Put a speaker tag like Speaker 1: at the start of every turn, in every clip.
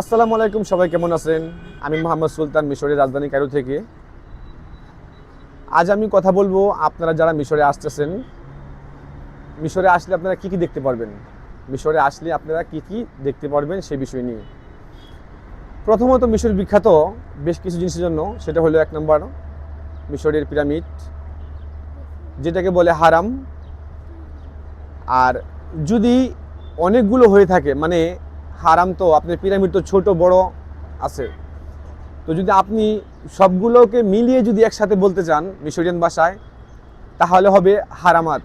Speaker 1: আসসালামু আলাইকুম, সবাই কেমন আছেন? আমি মোহাম্মদ সুলতান মিশরের রাজধানী কায়রো থেকে। আজ আমি কথা বলব আপনারা যারা মিশরে আসতেছেন। মিশরে আসলে আপনারা কি কি দেখতে পারবেন? মিশরে আসলে আপনারা কি কি দেখতে পারবেন সেই বিষয় নিয়ে। প্রথমত মিশর বিখ্যাত বেশ কিছু জিনিসের জন্য, সেটা হলো এক নম্বর, মিশরের পিরামিড, যেটাকে বলে হারাম। আর যদি অনেকগুলো হয়ে থাকে মানে হারাম তো, আপনার পিরামিড তো ছোট, বড় আছে। তো যদি আপনি সবগুলোকে মিলিয়ে যদি একসাথে বলতে চান মিশরিয়ান ভাষায়, তাহলে হবে হারামাত।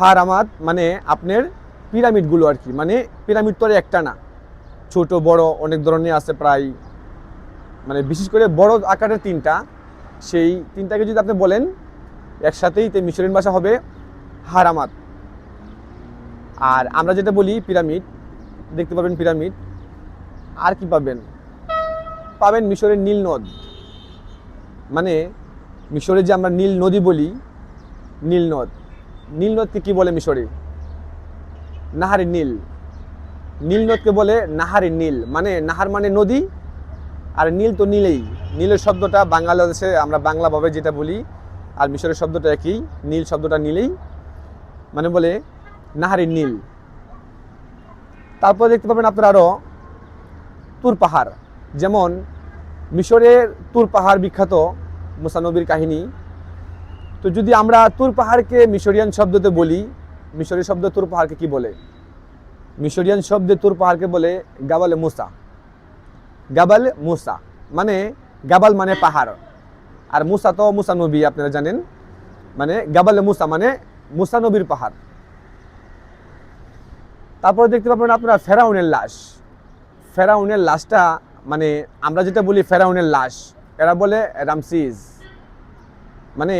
Speaker 1: হারামাত মানে আপনার পিরামিডগুলো আর কি মানে পিরামিড তো একটা না। ছোট, বড়, অনেক ধরনের আছে প্রায় মানে বিশেষ করে বড় আকারের তিনটা। সেই তিনটাকে যদি আপনি বলেন, একসাথেই মিশরিয়ান ভাষা হবে হারামাত। আর আমরা যেটা বলি পিরামিড, দেখতে পাবেন পিরামিড। আর কি পাবেন? পাবেন মিশরের নীল নদ। মানে মিশরে যে আমরা নীল নদী বলি, নীল নদ। নীল নদকে কি বলে মিশরে? নাহারে নীল। নীল নদকে বলে নাহারে নীল। মানে নাহার মানে নদী, আর নীল তো নীলেই। নীলের শব্দটা বাংলাদেশে আমরা বাংলাভাবে যেটা বলি, আর মিশরের শব্দটা একই। নীল শব্দটা নীলেই। মানে বলে নাহারি নীল। তারপর দেখতে পাবেন আপনারা আরও তুর পাহাড়। যেমন মিশরের তুর পাহাড় বিখ্যাত মুসানবীর কাহিনী। তো যদি আমরা তুর পাহাড়কে মিশরিয়ান শব্দতে বলি মিশরের শব্দ তুর পাহাড়কে কি বলে? মিশরিয়ান শব্দে তুর পাহাড়কে বলে গাবালে মুসা। গাবাল মুসা মানে গাবাল মানে পাহাড়। আর মুসা তো মুসা নবী আপনারা জানেন। মানে গাবালে মুসা মানে মুসা নবীর পাহাড়। তারপরে দেখতে পাবেন আপনারা ফেরাউনের লাশ। ফেরাউনের লাশটা মানে আমরা যেটা বলি ফেরাউনের লাশ, এরা বলে রামসিজ। মানে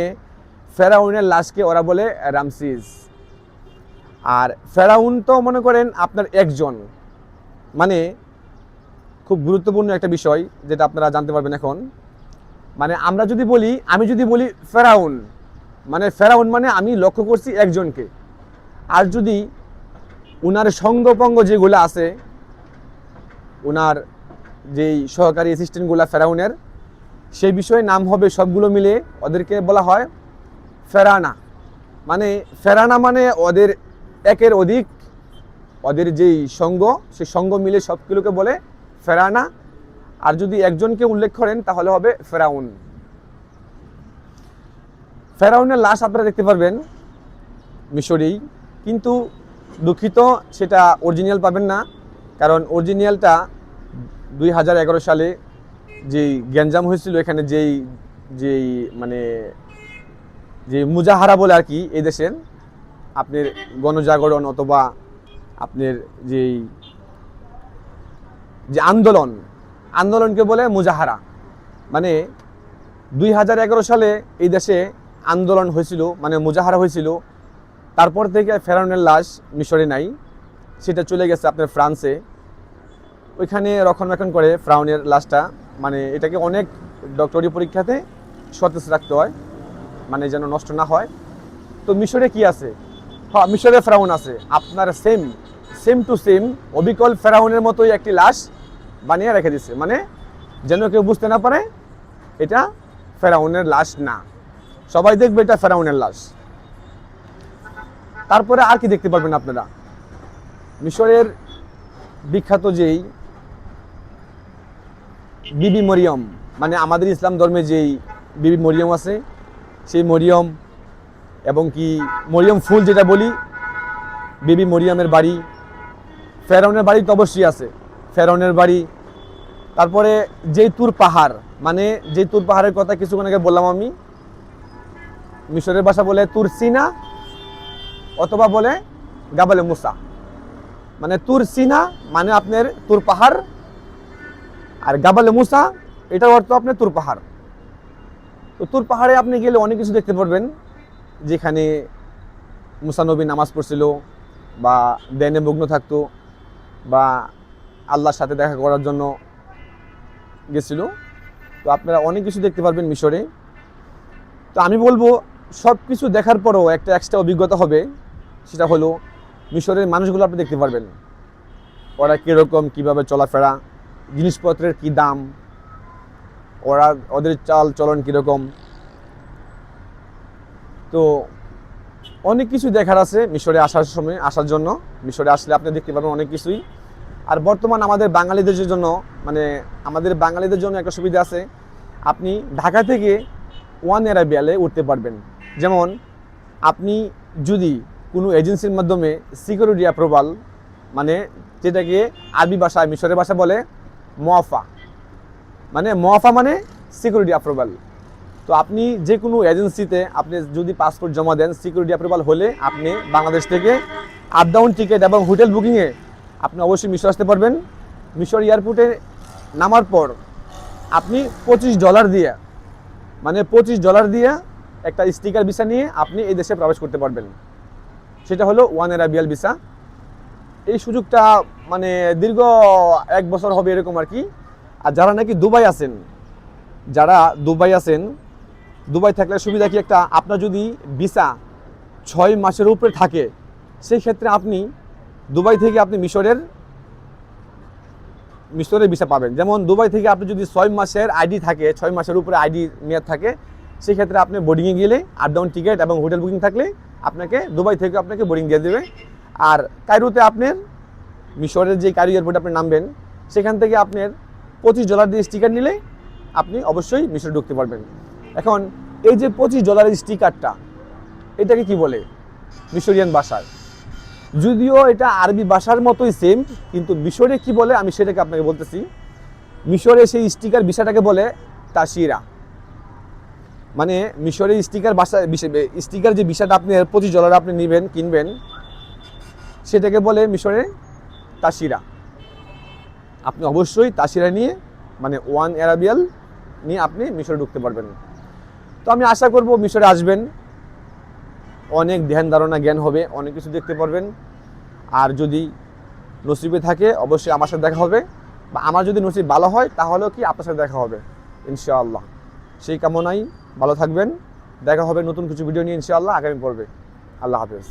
Speaker 1: ফেরাউনের লাশকে ওরা বলে রামসিজ। আর ফেরাউন তো মনে করেন আপনার একজন। মানে খুব গুরুত্বপূর্ণ একটা বিষয় যেটা আপনারা জানতে পারবেন এখন। মানে আমরা যদি বলি, আমি যদি বলি ফেরাউন মানে ফেরাউন মানে আমি লক্ষ্য করছি একজনকে। আর যদি উনার সঙ্গপঙ্গ যেগুলো আছে, উনার যেই সহকারী অ্যাসিস্ট্যান্টগুলো ফেরাউনের, সেই বিষয়ে নাম হবে সবগুলো মিলে ওদেরকে বলা হয় ফেরানা। মানে ফেরানা মানে ওদের একের অধিক, ওদের যেই সঙ্গ, সেই সঙ্গ মিলে সবগুলোকে বলে ফেরানা। আর যদি একজনকে উল্লেখ করেন, তাহলে হবে ফেরাউন। ফেরাউনের লাশ আপনারা দেখতে পারবেন মিশরেই। কিন্তু দুঃখিত, সেটা অরিজিনাল পাবেন না। কারণ অরিজিনালটা দুই হাজার এগারো সালে যেই গ্যাঞ্জাম হয়েছিল, এখানে যেই যেই মানে যে মুজাহারা বলে আর কি, এই দেশের আপনার গণজাগরণ অথবা আপনার যেই, যে আন্দোলন, আন্দোলনকে বলে মুজাহারা। মানে দুই হাজার এগারো সালে এই দেশে আন্দোলন হয়েছিল মানে মুজাহারা হয়েছিল। তারপর থেকে ফেরাউনের লাশ মিশরে নাই, সেটা চলে গেছে আপনার ফ্রান্সে। ওইখানে রক্ষণাবেক্ষণ করে ফ্রাউনের লাশটা মানে এটাকে অনেক ডক্টরি পরীক্ষাতে সতেজ রাখতে হয় মানে যেন নষ্ট না হয়। তো মিশরে কি আছে? হ্যাঁ মিশরে ফেরাউন আছে। আপনার সেম সেম টু সেম অবিকল ফেরাউনের মতোই একটি লাশ বানিয়ে রেখে দিচ্ছে মানে যেন কেউ বুঝতে না পারে, এটা ফেরাউনের লাশ না। সবাই দেখবে এটা ফেরাউনের লাশ। তারপরে আর কি দেখতে পারবেন আপনারা? মিশরের বিখ্যাত যেই বিবি মরিয়ম মানে আমাদের ইসলাম ধর্মে যেই বিবি মরিয়ম আছে, সেই মরিয়ম এবং কি মরিয়ম ফুল যেটা বলি, বিবি মরিয়মের বাড়ি, ফেরাউনের বাড়ি তো অবশ্যই আছে, ফেরাউনের বাড়ি। তারপরে যেই তুর পাহাড় মানে যেই তুর পাহাড়ের কথা কিছুক্ষণ আগে বললাম আমি, মিশরের ভাষা বলে তুর সিনা অথবা বলে গাবালে মুসা। মানে তুর সিনা মানে আপনার তুর পাহাড়। আর গাবালে মুসা, এটার অর্থ আপনার তুর পাহাড়। তো তুর পাহাড়ে আপনি গেলে অনেক কিছু দেখতে পারবেন। যেখানে মুসানবী নামাজ পড়ছিল বা দেনে মগ্ন থাকতো বা আল্লাহর সাথে দেখা করার জন্য গেছিল। তো আপনারা অনেক কিছু দেখতে পারবেন মিশরে। তো আমি বলব সব কিছু দেখার পরও একটা এক্সট্রা অভিজ্ঞতা হবে। সেটা হলো মিশরের মানুষগুলো আপনি দেখতে পারবেন। ওরা কীরকম, কীভাবে চলাফেরা, জিনিসপত্রের কী দাম, ওরা ওদের চাল চলন কীরকম। তো অনেক কিছু দেখার আছে মিশরে আসার সময়, আসার জন্য। মিশরে আসলে আপনি দেখতে পাবেন অনেক কিছুই। আর বর্তমান আমাদের বাঙালিদের জন্য মানে আমাদের বাঙালিদের জন্য একটা সুবিধা আছে। আপনি ঢাকা থেকে ওয়ান এরাবিয়ালে উঠতে পারবেন। যেমন, আপনি যদি কোনো এজেন্সির মাধ্যমে সিকিউরিটি অ্যাপ্রুভাল মানে যেটাকে আরবি ভাষায়, মিশরের ভাষা বলে মোয়াফা মানে মোয়াফা মানে সিকিউরিটি অ্যাপ্রুভাল তো আপনি যে কোনো এজেন্সিতে আপনি যদি পাসপোর্ট জমা দেন সিকিউরিটি অ্যাপ্রুভাল হলে আপনি বাংলাদেশ থেকে আপ ডাউন টিকিট এবং হোটেল বুকিংয়ে আপনি অবশ্যই মিশর আসতে পারবেন। মিশর এয়ারপোর্টে নামার পর আপনি পঁচিশ ডলার দিয়ে মানে পঁচিশ ডলার দিয়ে একটা স্টিকার ভিসা নিয়ে আপনি এই দেশে প্রবেশ করতে পারবেন। সেটা হলো ওয়ান এরাবিয়াল ভিসা এই সুযোগটা মানে দীর্ঘ এক বছর হবে এরকম আর কি। আর যারা নাকি দুবাই আছেন, যারা দুবাই আছেন, দুবাই থাকলে সুবিধা কি একটা? আপনার যদি ভিসা ছয় মাসের উপরে থাকে, সেই ক্ষেত্রে আপনি দুবাই থেকে আপনি মিশরের মিশরের ভিসা পাবেন। যেমন দুবাই থেকে আপনি যদি ছয় মাসের আইডি থাকে, ছয় মাসের উপরে আইডি মেয়াদ থাকে সেক্ষেত্রে আপনি বোর্ডিংয়ে গেলে আপ ডাউন টিকিট এবং হোটেল বুকিং থাকলে আপনাকে, দুবাই থেকে আপনাকে বোরিং দিয়ে দেবে। আর কায়রোতে আপনার মিশরের যে কায়রো এয়ারপোর্টে আপনি নামবেন, সেখান থেকে আপনার পঁচিশ ডলার দিয়ে স্টিকার নিলে আপনি অবশ্যই মিশরে ঢুকতে পারবেন। এখন, এই যে পঁচিশ ডলারের স্টিকারটা এটাকে কি বলে? মিশরিয়ান ভাষায় যদিও এটা আরবি ভাষার মতোই সেম কিন্তু মিশরে কি বলে? আমি সেটাকে আপনাকে বলতেছি। মিশরে সেই স্টিকার বিষয়টাকে বলে তাসিরা। মানে মিশরের স্টিকার ভাষা স্টিকার যে বিষয়টা আপনি পঁচিশ ডলার আপনি নেবেন, কিনবেন, সেটাকে বলে মিশরে তাসিরা। আপনি অবশ্যই তাসিরা নিয়ে মানে ওয়ান অ্যারাবিয়াল নিয়ে আপনি মিশরে ঢুকতে পারবেন। তো আমি আশা করব মিশরে আসবেন। অনেক ধ্যান ধারণা, জ্ঞান হবে, অনেক কিছু দেখতে পারবেন। আর যদি নসিবে থাকে, অবশ্যই আমার সাথে দেখা হবে। বা আমার যদি নসিব ভালো হয়, তাহলেও কি আপনার সাথে দেখা হবে, ইনশাআল্লাহ। সেই কামনাই ভালো থাকবেন। দেখা হবে নতুন কিছু ভিডিও নিয়ে ইনশাআল্লাহ আগামী পর্বে। আল্লাহ হাফেজ।